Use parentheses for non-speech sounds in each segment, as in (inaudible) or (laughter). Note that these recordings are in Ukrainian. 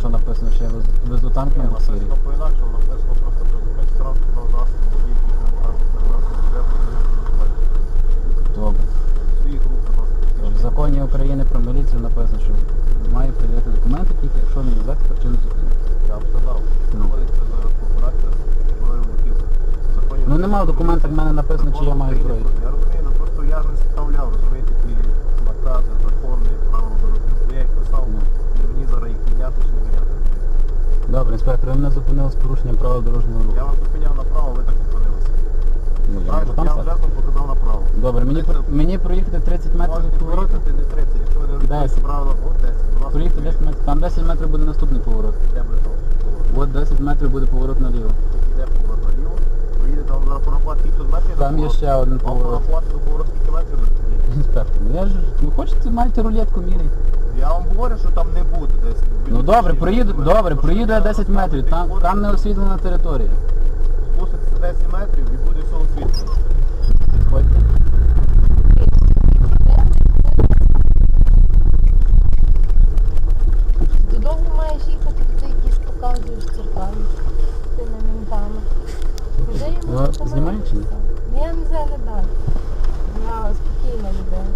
що написано, що я вез- везу танк на буксирі. Написано по-інакшому, написано просто про зупинку транспортного засобу, водій, який транспортний засіб. Добре. Свої групи, будь В законі України про міліцію написано, що маю перевіряти документи тільки якщо не назвати причину зупинки. Я вам сказав, Ну. проводиться зараз операція зброю в руківку. Ну нема в документах в мене написано, чи я маю зброю. Я розумію, ну просто я ж не составляв, розумієте, ті накази, закони, правила дорожнього. Я їх писав, Підняти чи не. Добре, інспектор, ви мене зупинили з порушенням правил дорожнього руху. Я вас зупиняв направо, ви так зупинилися. Ну, я Правильно, можу там я стати. жестом показав направо. Добре, мені, про- мені проїхати 30 метрів Можете від повороту. проїхати не 30, якщо ви не розумієте 10. правила, от 10. Будь ласка, Проїхати 10 метрів. Там 10 метрів буде наступний поворот. Де буде поворот? От 10 метрів буде поворот наліво. Йде поворот наліво, тут метрів. Там є ще один поворот. до скільки метрів? Інспектор, ну я ж, ну хочете, маєте рулетку міряйте. Я вам говорю, що там не буде десь. Ну добре, проїду, добре, приїду проїду я 10 метрів, там, там не освітлена територія. Спуститься 10 метрів і буде все освітлено. Ходьте. Додому маєш їхати, ти якісь показуєш церквами тими ментами. Вже йому Ну, документи знімаєш чи ні? показав. Ну, Я не заглядаю. Я спокійна людина.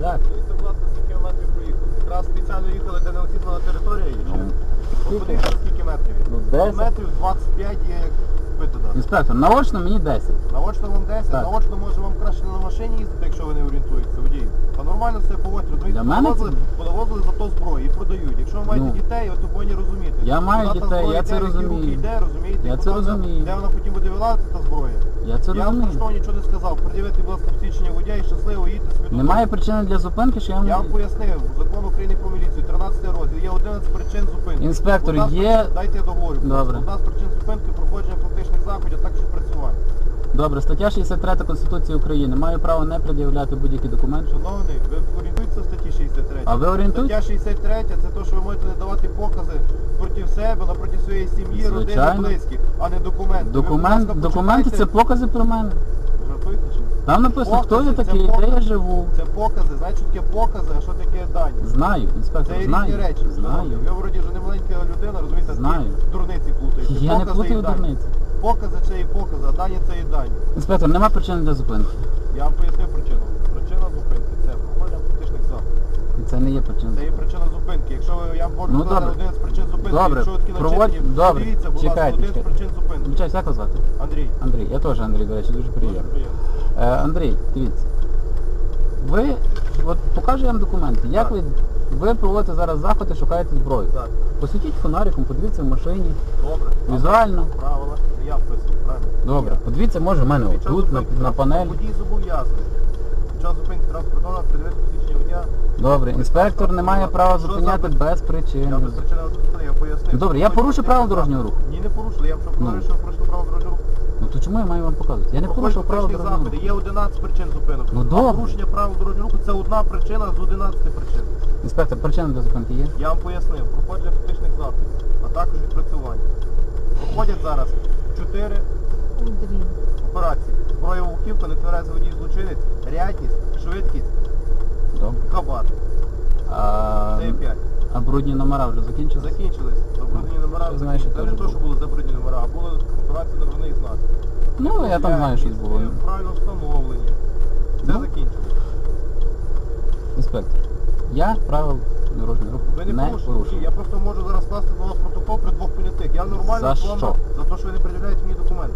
Так. Дивіться, будь ласка, скільки ви метрів проїхали. Якраз спеціально їхали, де не освітлена територія є. чи? Ну, От подивіться, скільки метрів є. Ну, 10. Метрів 25 є, як Інспектор, наочно мені 10. Наочно вам 10, Так. наочно може вам краще на машині їздити, якщо ви не орієнтуєтеся водій. А нормально все поводьте. Розумієте, Для мене то зброю і продають. Якщо ви маєте Ну. дітей, ви то повинні розуміти. Я маю Куди та дітей, зброя я йде, це в які розумію. Йде, розумієте? Я І це куди вона- розумію. Де вона потім буде вилазити, та зброя. Я це я вам розумію. страшного нічого не сказав. Пред'явити, будь ласка, посвідчення водія і щасливо їдьте собі додому. Немає причини для зупинки, що я Я вам вам... пояснив, закон України про міліцію, 13 розділ, є 11 причин зупинки. Інспектор, є- Дайте я договорю. Добре. Одна з причин зупинки проходження фактичних заходів, а також працювання. Добре, стаття 63 Конституції України. Маю право не пред'являти будь-які документи. Шановний, ви орієнтуєтеся в статті 63? А ви орієнтуєтесь? Стаття 63 це те, що ви можете не давати покази проти себе, напроти своєї сім'ї, родини, Звичайно. близьких, а не документи. Документ, документи це покази про мене. Жартуєте чи? ні? Там написано, хто я Покази, це такий, де я покази. живу. Це покази, знаєте, що таке покази, а що таке дані? Знаю, Це інспектор, різні знаю. речі. Знаю. Ви вроді вже не маленька людина, розумієте, такі Знаю. дурниці плутаєте. Я не Покази плутаю і дані. дурниці. Покази це і покази, а дані це і дані. Інспектор, нема причини для зупинки. Я вам пояснив причину. Причина зупинки це проходження фактичних заходів. І це не є причина. Це є причина зупинки. Якщо ви, я можу Ну, сказати добре. один з причин зупинки, Добре, якщо ви такі проводь- начитані, добре. подивіться, будь ласка, Чекайте, один з чекайте. причин зупинки. Вибачаюсь, як вас звати? Андрій, Андрій. Я теж Андрій, до речі, дуже дуже приємно. приємно. Е, Андрій, дивіться. Ви, от покажу я вам документи. Як Так. ви, ви проводите зараз заходи, шукаєте зброю. Так, Посвітіть фонариком, подивіться в машині, добре. візуально. Правила, я вписую, правильно? Добре, Я. подивіться, може в мене Під час отут, на, зупинки на панелі. Водій зобов'язаний. Під час зупинки транспортного придивити посвідчення водія. Добре, інспектор не має права Що зупиняти за- без причини. Я без причини я пояснив. Добре, я порушив правила дорожнього руху. Ні, не порушили, я що Ну. говорю, що порушили правила дорожнього руху. Ну то чому я маю вам показувати? Я не порушив правила Проходять дорожнього заходи, руху. є 11 причин зупинок. Ну, А добре. Порушення правил дорожнього руху це одна причина з 11 причин. Інспектор, причина для зупинки є? Я вам пояснив, проходження фактичних заходів, а також відпрацювання. Проходять зараз 4 Андрій. операції. Зброєва вухівка, нетверезий водій злочинець, рядність, швидкість, Добре. хабар. А, Це є 5. а брудні номера вже закінчились? Закінчились. Забруднені номера. Я знаю, що Це не то, що були забруднені номера, а були операції номерних знак. Ну, я там знаю, що було. Правильно встановлені. Це Ну. закінчилось. Інспектор, я правил дорожнього руху Ви не, не порушив. Я просто можу зараз скласти на вас протокол при двох понятих. Я нормально За за те, що ви не пред'являєте мені документи.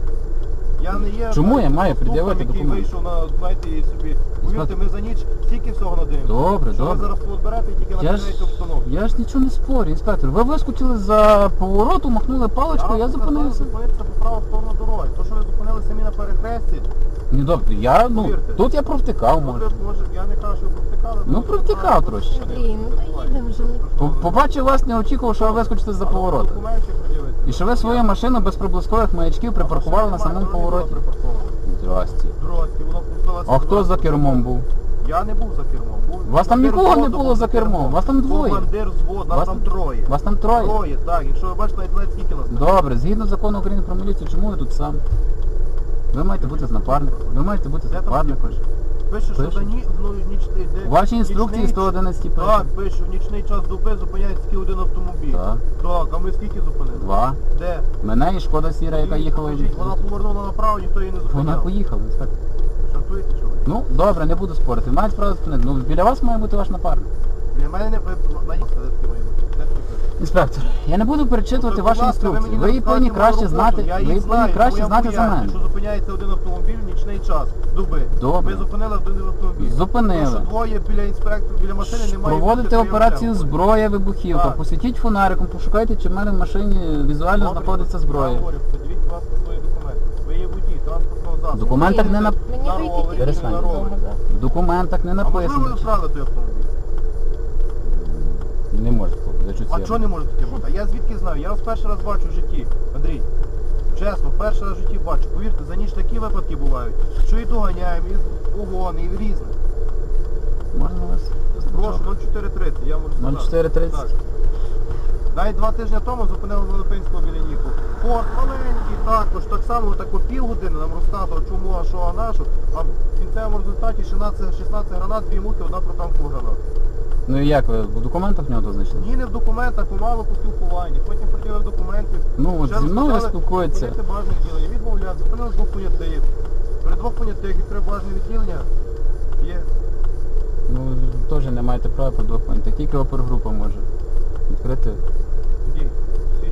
Я не є Чому я маю пред'явити документи? вийшов на, знаєте, і собі. Повірте, ми за ніч стільки всього надивимося. Добре, що добре. ви зараз розберете і тільки Я ж, обстановку. я ж нічого не спорю, інспектор. Ви вискочили за повороту, махнули паличкою, я зупинився. Зупинитися по праву сторону дороги. То, що ви зупинилися самі на перехресті, Ні, добре, я, ну, Повірте. тут я провтикав, може, може. може, я не кажу, що ви провтикали. Ну, може, провтикав трошки. Андрій, ну то їдемо вже. По- Побачив вас, не очікував, що ви вискочите за Але поворота. І що ви свою машину без проблискових маячків припаркували на самому повороті. Здрасті. Воно. А хто за кермом був? Я не був за кермом. Був Вас там командир нікого не взводу було був за кермом, вас там двоє. Командир взводу, нас Вас там троє. Вас там троє. Троє, так. Якщо ви бачите, навіть знаєте, скільки нас. там. Добре, згідно закону України про міліцію, чому ви тут сам? Ви маєте бути з напарником. Ви маєте бути з Де там напарником. Пише, що Пише. дані, ну, нічний, де... Ваші інструкції нічний- 111 Так, пише. пише, в нічний час доби зупиняється тільки один автомобіль. Так. Так, а ми скільки зупинили? Два. Де? Мене і шкода сіра, яка їхала. Скажіть, Вона повернула направо, ніхто її не Вона зупиняв. поїхала, так. Шантуєте чи ви? Ну, добре, не буду спорити. Мають право зупинити. Ну, біля вас має бути ваш напарник. Для мене не ви пише? Інспектор, я не буду перечитувати Ну, ваші інструкції. Ви її повинні краще знати. Ви її її повинні краще знати за мене. що зупиняється один автомобіль в нічний час, доби. Добре. Ви зупинили один автомобіль. Зупинили. Що двоє біля інспектора, біля машини немає. Проводите операцію зброя вибухівка. Так. Посвітіть фонариком, пошукайте, чи в мене в машині візуально знаходиться Я зброя. говорю, подивіть, будь ласка, свої документи. Ви є водій транспортного засобу. В документах не на- Мені вийти Перестань. на ровері. додому, да. В документах не А можливо, ви написано. вкрали той автомобіль? Не може бути. за А чого не може таке бути? А я звідки знаю? Я вас перший раз бачу в житті, Андрій. Чесно, перший раз в житті бачу. Повірте, за ніч такі випадки бувають, що і доганяємо, і угон, і різне. Можна вас? Прошу, 0430, я можу сказати. 0430? Так. Дай два тижні тому зупинили Волопинського біля Ніку. Форт маленький також, так само так півгодини нам розказував, чому, а що, а на що. А в кінцевому результаті 16, 16 гранат, дві мухи, одна протанкова граната. Ну і як ви в документах нього то знайшли? Ні, не в документах, помало по спілкуванні. Потім приділив документи. Ну, от зі мною спілкується. бажане відділення. Відмовляти, зупинили двох понятих. При двох понятих відкрив бажане відділення. Є. Ну, теж не маєте права по двох понятих. Тільки опергрупа може відкрити. Дій.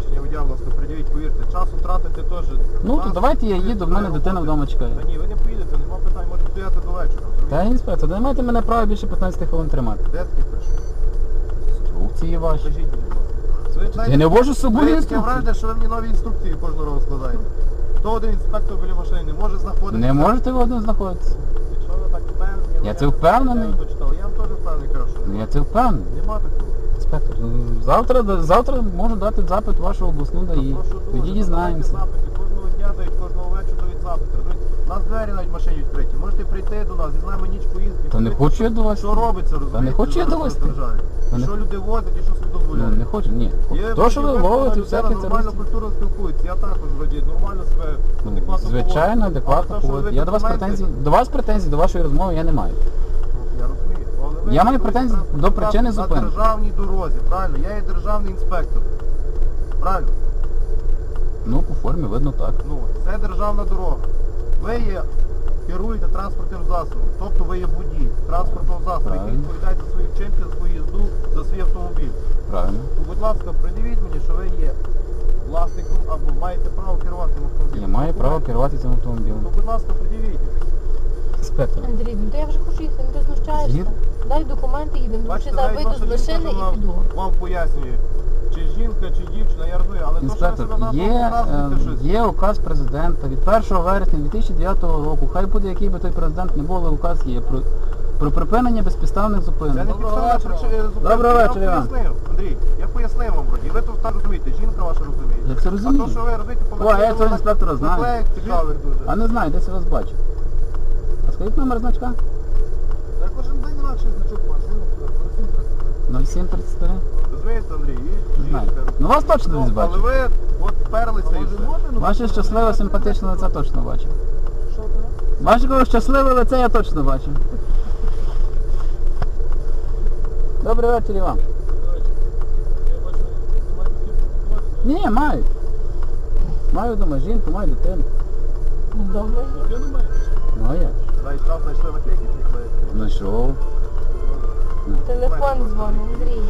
Свідчення водія, будь ласка, приділіть, повірте. Часу тратити теж. Ну, то Нас- давайте я їду, в мене дитина вдома чекає. Та ні, ви не поїдете, нема питань, можете стояти до вечора. Та розумієте? інспектор, не маєте мене права більше 15 хвилин тримати. Де таке пише? Інструкції ваші. Покажіть, мені, будь ласка. Ви знаєте, Я не вожу з собою ви таке інструкції. враження, що ви мені нові інструкції кожного разу складаєте. То один інспектор біля машини не може знаходитися. Не можете ви один знаходитися. Якщо ви так впевнені, Я це впевнений. Я, вам теж впевнений кажу, що Ну, Я це впевнений. нема такого. Інспектор, ну, завтра, завтра можу дати запит вашу обласну ДАІ. Тоді дізнаємося. Запити. Кожного дня дають, кожного вечора дають запити. Розумієте? У нас двері навіть в машині відкриті. Можете прийти до нас, і з нами ніч поїздки. Та не хочу я до вас. Що робиться, розумієте? не хочу я зараз до вас в державі. Та І не що люди возять і що собі Ну, дозволяють. не хочу, ні. Є То, що ви ловите, всяке це нормально роз- культурно спілкується. Я також вроді нормально себе Ну, адекватно Звичайно, адекватно Але те, що поводити. ви Я до вас документи- претензій, до вас претензій, до вашої розмови я не маю. Я розумію. Але ви Я маю претензії до причини зупинки. На державній дорозі, правильно? Я є державний інспектор. Правильно? Ну, по формі видно так. Ну, це державна дорога. Ви є, керуєте транспортним засобом, тобто ви є водій транспортного засобу, який Правильно. відповідає за свої вчинки, за свою їзду, за свій автомобіль. Правильно. То, будь ласка, придивіть мені, що ви є власником або маєте право керувати цим автомобілем. Я маю право керувати цим автомобілем. То, будь ласка, придивіть. Інспектор. Андрій, ну то я вже хочу їхати, ну ти знущаєшся. Згід- Дай документи, їдемо. Тому що Бачите, зараз навіть вийду з ваша машини і вам, піду. вам пояснює, чи жінка, чи дівчина, я розумію, але Інспектор, то, що ви себе є, показуєте е, щось. є указ президента від 1 вересня 2009 року. Хай буде який би той президент не був, але указ є про, про припинення безпідставних Це зупинок. не підставна причина. Доброго я вам Іван. пояснив, Андрій, я пояснив вам вроді. Ви тут так розумієте, жінка ваша розуміє. Я це розумію. А то, що ви розумієте, О, я цього інспектора знаю. Наклеїк цікавих дуже. А не знаю, десь я вас бачу. Скажіть номер значка? Я кожен день інакший значок машину, 0733. Розумієте, Андрій, і Не знаю. Ну вас точно десь Ну, бачу. Але ви от вперлися і все. Ваше щасливе, симпатичне лице точно бачу. Ваше щасливе лице я точно бачу. (laughs) Добрий вечір і вам. Ні, маю. Маю вдома жінку, маю дитину. Добре. Я не маю. Ну а як? ж? Став, знайшли наклейки, наклеїти. Знайшов. Телефон дзвонить, Андрій.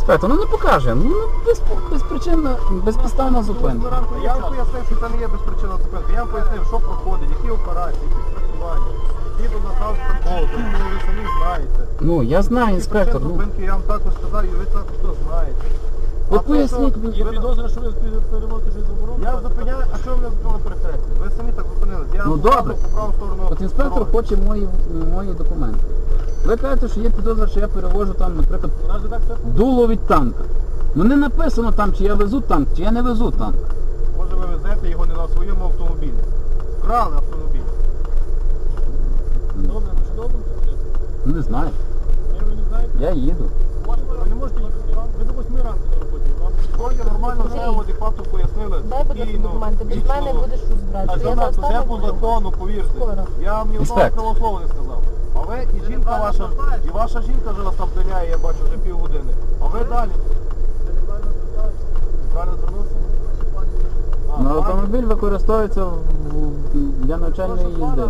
Спето, ну не покаже. Ну без, безпричинна, безпідставна зупинка. Я вам пояснив, що це не є безпричинна зупинка. Я вам пояснив, що проходить, які операції, які спрацювання. Їду на транспорт ну ви самі знаєте. Ну я знаю, інспектор. Причину Ну, зупинки я вам також сказав, і ви. От А то, поясніть що ви- що ви переводите щось заборонено? Я зупиняю, а що ви мене зупинили перехресті? Ви самі так зупинились. Я Ну, добре. по праву сторону. От інспектор дороги. хоче мої, мої документи. Ви кажете, що є підозра, що я перевожу там, наприклад, Разве так все дуло від танка. Ну не написано там, чи я везу танк, чи я не везу танк. Може ви везете його не на своєму автомобілі. Вкрали автомобіль. добре, ну що добре? не знаю. Ні, ви не знаєте? Я їду. Ви не можете їхати. Ви до 8 ранку на роботі. Сьогодні нормально все адекватно пояснили. Дай, будь ласка, спокійно, документи. Без мене будеш розбирати. Я за я по закону, повірте. Скоро. Я вам ні одного Інспектор. слова не сказав. А ви і жінка ваша, і ваша жінка вже вас там пиляє, я бачу, вже півгодини. А ви далі. Неправильно звернувся? Ну, автомобіль використовується для навчальної їзди.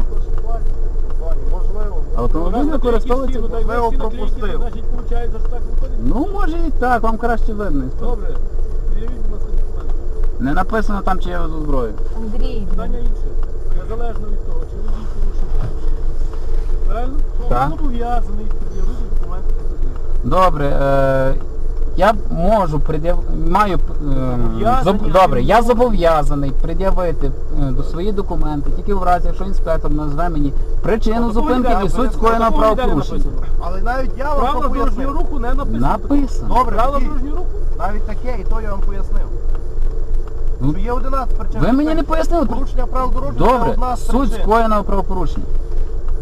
Можливо. Автомобіль використовується. Можливо, пропустив. Значить, виходить, що так виходить? Ну, може і так, вам краще видно. Добре. Уявіть, будь ласка, документи. Не написано там, чи я везу зброю. Андрій, Питання інше. Незалежно від того, чи водій порушив. Правильно? Так. Він зобов'язаний пред'явити документи. Добре, е, я можу пред'яв... маю е, зоб- добре, я зобов'язаний пред'явити е, до свої документи, тільки в разі, якщо інспектор назве мені причину зупинки і суть скоєного правопорушення. Але навіть я вам Правила то дорожнього руху не написано. Написано. Добре, Правила тоді. дорожнього руху? Навіть таке, і то я вам пояснив. Ну, Що є 11 причин. Ви мені не пояснили. Порушення прав дорожнього це Добре, одна з суть причин. скоєного правопорушення.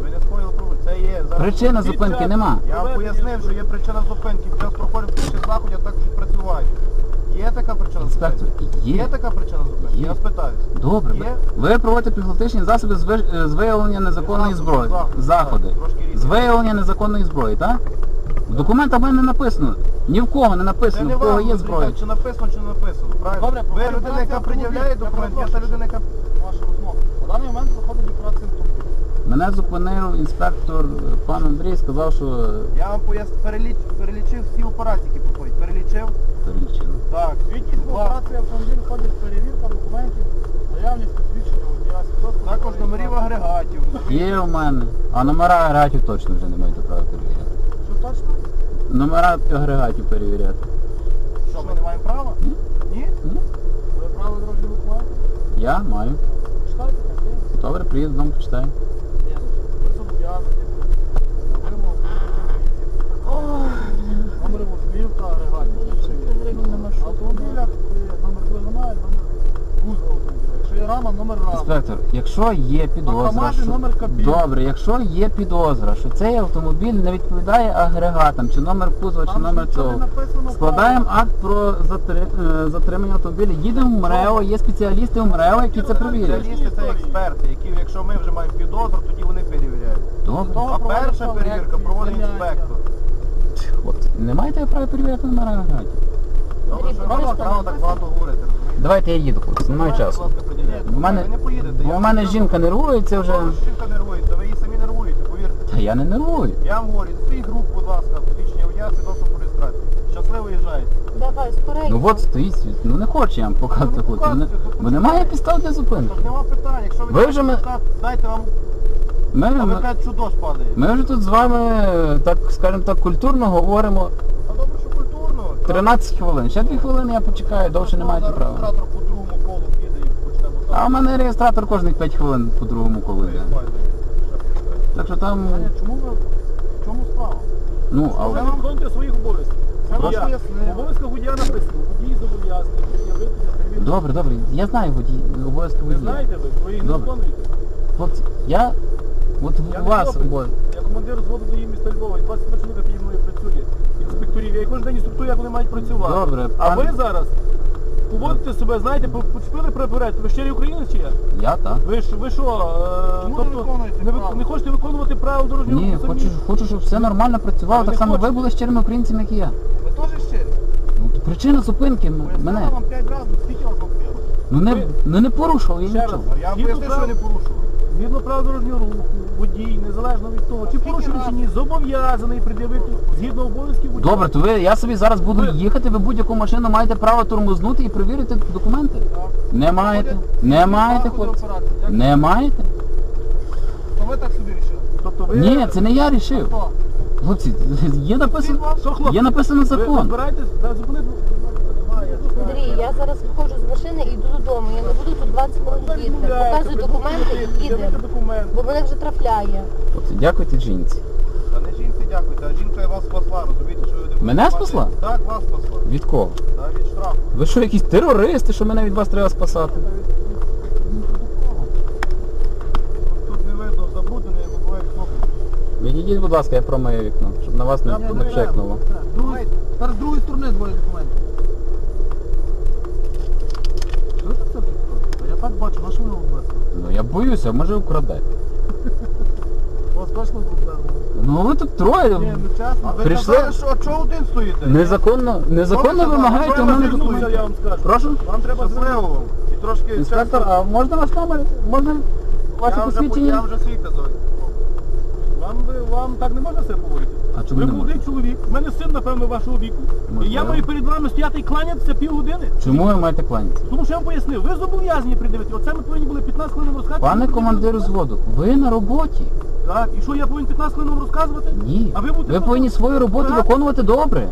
Ви не скоїли правопорушення. Це є зараз. Причина зупинки нема. Я вам пояснив, що є причина зупинки. Під час також відпрацювають. Є така причина Інспектор, є. Є така причина зупинки? Є. Я спитаюсь. Добре, Є? ви проводите психологічні засоби з ви- з виявлення незаконної Засоби, зброї. заходи, Заходи. так, трошки різні. З виявлення незаконної зброї, так? В документах в мене не написано. Ні в кого не Це написано, не в кого вам є зброя. чи написано, чи не написано. Правильно? Добре, ви людина, яка пред'являє документ, я та людина, яка... Ваша розмова. На даний момент виходить. Мене зупинив інспектор пан Андрій, сказав, що Я вам пояс... переліч... перелічив всі операції, які проходять. Перелічив? перелічено. Так. Ласка. операції автомобіль входить перевірка документів, наявність посвідчення водія, свідоцтво Також номерів агрегатів. Є у мене. А номера агрегатів точно вже не маєте права перевіряти. Що точно? Номера агрегатів перевіряти. Що, ми не маємо права? Ні. Ні? Ні? Ви право дорожнього руху? Я маю. Читайте, так є. Добре, приїду додому, почитаю. На вимогу номери возмів та агрегатів. на. Автомобілях номер двигуна і номер кузова. Якщо є рама, номер рами. Інспектор, якщо є підозра, Автомати, що... номер кабіни. Добре, якщо є підозра, що цей автомобіль не відповідає агрегатам, чи номер кузова, чи Там номер нічого не цього. написано Складаємо акт про затри- е, затримання автомобіля, їдемо в МРЕО, є спеціалісти в МРЕО, які це перевірять. Спеціалісти це експерти, які, якщо ми вже маємо підозру, тоді вони перевіряють. Добре. А перша перевірка проводить інспектор. Хлопці, не маєте права перевіряти номера агрегатів. Добре, що ви право так багато говорите? Давайте я їду, хлопці, немає часу. В мене, Ви не поїдете. вам мене жінка нервується вже. Жінка нервується, ви її самі нервуєте, повірте. Та я не нервую. Я вам говорю, з своїх будь ласка, посвідчення водія, свідоцтво про реєстрацію. Щасливо їжджаєте. Давай, скорей. Ну от стоїть, світ. ну не хочу я вам показувати, Ну, хлопці. показуйте, Не- Бо немає підстав для зупинки. Тож нема питань, якщо ви, Ви вже ми- дайте вам, Ми, а ви ми, кажете, що дощ падає. ми вже тут з вами, так скажімо так, культурно говоримо А добре, що культурно. 13 хвилин. Ще 2 хвилини я почекаю, довше не маєте права. реєстратор по другому колу піде і почнемо. А у мене реєстратор кожних 5 хвилин по другому колу йде. Так що там, Таня, Чому ви? В чому справа? ну, а Ви в- виконуєте своїх обов'язків. Це Водія. вам пояснили. В обов'язках водія написано. Водій зобов'язаний пред'явити добре, добре, я знаю водій, обов'язки Ви водія. знаєте ви, ви їх не Добре. виконуєте. Хлопці, я, от Я у не вас хлопець. обов'язки. Я командир зводу дії міста Львова, і 20 чоловіка піді мною працює. Інспекторів. Я їх кожен день інструктую, як вони мають працювати. Добре, А пан- ви зараз поводите себе, знаєте, по- почепили прибирати. Ви щирий українець чи я? Я так. Ви ж ви що? е, Чому не тобто виконуєте не, ви- правила? не хочете виконувати правила дорожнього Ні, руху самі? хочу, хочу, щоб все нормально працювало, так не само ви хочете? були щирими українцями, як і я. Ви теж щирі? Ну, причина зупинки м- мене. вам 5 разів, скільки вас поп'єли? Ну не, Ви- ну не порушував я Ще нічого. раз. Я вам Згідно що не порушували. Згідно правил дорожнього руху, водій, незалежно від того, чи порушив чи ні, зобов'язаний пред'явити згідно обов'язків водія. Добре, то ви, я собі зараз буду Ви- їхати, ви будь-яку машину маєте право тормознути і перевірити документи. Так. Не маєте? Не маєте, хлопці? Не маєте? То ви так собі рішили? Тобто ви... Ні, це не я рішив. Хлопці, є написано, є написано Ви закон. збираєтесь да, зупинити? Андрій, я зараз виходжу з машини і йду додому. Я не буду тут 20 хвилин Ви Показую документи і їдемо. документи. Бо мене вже трафляє. Хлопці, дякуйте жінці. Та не жінці дякуйте, а жінка вас спасла, розумієте, що ви не Мене спасла? Так, вас спасла. Від кого? Та від штрафу. Ви що, якісь терористи, що мене від вас треба спасати? Тут не видно забруднене, я забуваю вікно. Відійдіть, будь ласка, я промию вікно, щоб на вас не, не пшикнуло. З другої сторони двоє документів. Що це це? Та Я так бачу, на що ви ввести? Ну я боюся, може вкрадете. У вас точно проблема? Ну ви тут троє. Ні, ну чесно. Ви Прийшли- казали, що а чого один стоїте? Незаконно, незаконно ви вимагаєте у мене документи. я вам скажу. Прошу? Вам треба звернути. І трошки Інспектор, а можна ваш номер? Можна ваше я вже, я вже свій казав. Вам, би- вам так не можна себе поводити. А чому ви не молодий чоловік, в мене син, напевно, вашого віку. І я маю перед вами стояти і кланятися півгодини. Чому ви маєте кланятися? Тому що я вам пояснив, ви зобов'язані придивити. Оце ми повинні були 15 хвилин розказати. Пане ви командиру зводу, ви на роботі? Так, і що я повинен 15 хвилин вам розказувати? Ні. А ви будете Ви повинні свою роботу Так. виконувати добре.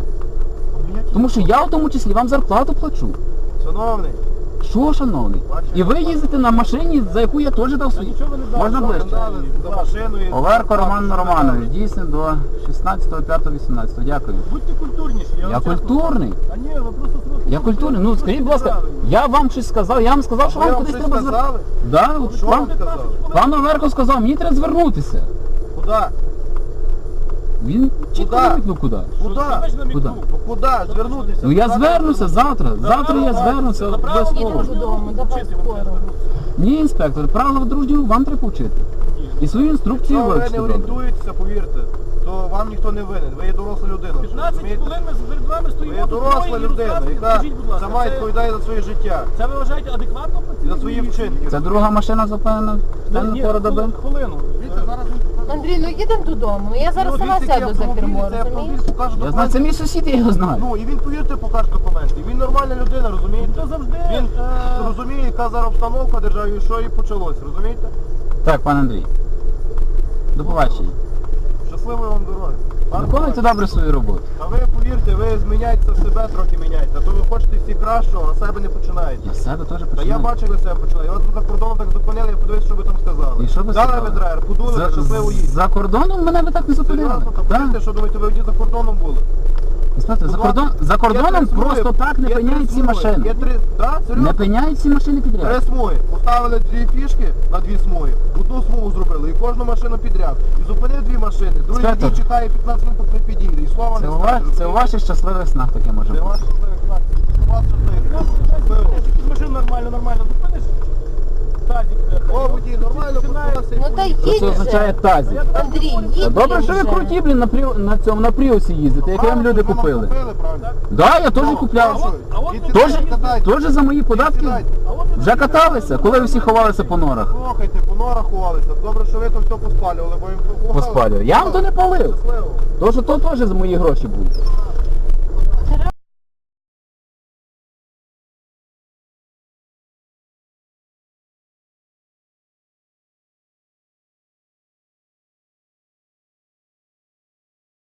Тому що я в тому числі вам зарплату плачу. Шановний, Що, шановний? І ви їздите на машині, за яку я теж дав дали. Можна ближче? Оверко Роман Романович, дійсно до 16.05.18. Дякую. Будьте культурніші. Я, Я вам чесно культурний. кажу. А ні, ви просто. Я культурний. Ну скажіть, будь ласка, я вам щось сказав, я вам сказав, що Ви вам вам кудись щось треба звернутися. сказали? Да, от Що вам, вам сказали? пан Оверко сказав, мені треба звернутися. Куди? Він Куда? намікнув куди. Куди? Ну куди? Звернутися? Ну я звернуся завтра. Завтра я звернуся обов'язково. Додому, давай скоро. Ні, інспектор, правила дорожнього вам треба вчити. І свою інструкцію Якщо ви вивчити не добре. орієнтуєтеся, повірте, то вам ніхто не винен. Ви є доросла людина. 15 розумієте? хвилин ми перед вами Ви є доросла троє, і людина, розказуєте. яка Скажіть, будь ласка, сама це- відповідає за своє життя Це ви вважаєте адекватно і працює? за свої вчинки. Це друга машина зупинена в ні, пору доби. хвилину, хвилину. Андрій, ну їдемо додому. Ну я зараз сама сяду за кермо, розумієш? Я знаю, це мій сусід, я його знаю. Ну і він, повірте, покаже документи. Він нормальна людина, розумієте? То завжди, Він е, розуміє, яка зараз обстановка в державі, і що і почалось, розумієте? Так, пан Андрій. До побачення. Щасливої вам дороги. Виконуйте добре свою роботу. А ви повірте, ви зміняєте себе трохи міняєте. А то ви хочете всі кращого, а себе не починаєте. Я з себе теж Та я починаю. бачив, ви себе починаю. Я вас за кордоном так зупинили, я подивився, що ви там сказали. І що ви Дали сказали? ви драйвер, подули, За, щасливо їдьте. за кордоном мене ви так не зупинили. Серйозно, та Так. повірте, що думаєте, ви одні за кордоном були? Інспектор, за, кордон, за кордоном просто так не пиняють ці машини. Три, да? Не пиняють ці машини Три підряд. смуги. Поставили дві фішки на дві смуги. Одну смугу зробили і кожну машину підряд. І зупинили дві машини. Другий Інспектор. водій чекає 15 хвилин, поки підійде. І слова Це не у, вас, скаже, це у ваших щасливих снах таке може Це бути. ваш щасливий знак. У вас щасливий знак. Щасливо. Машин нормально, нормально. Зупиниш тазик. О, водій, нормально Ну та. Їдь це означає вже. тазі? Андрій, їдь Добре, що ви вже. круті, блін, на, прі... на цьому на пріусі їздите, як вам люди купили. Да, я теж купляв. А от- сюди, катайте. за мої податки А от ви вже каталися, коли ви всі ховалися по норах. Слухайте, по норах ховалися. Добре, що ви то все поспалювали, бо їм Поспалювали. Я вам то не палив. Щасливо. Тож то теж за мої гроші будуть.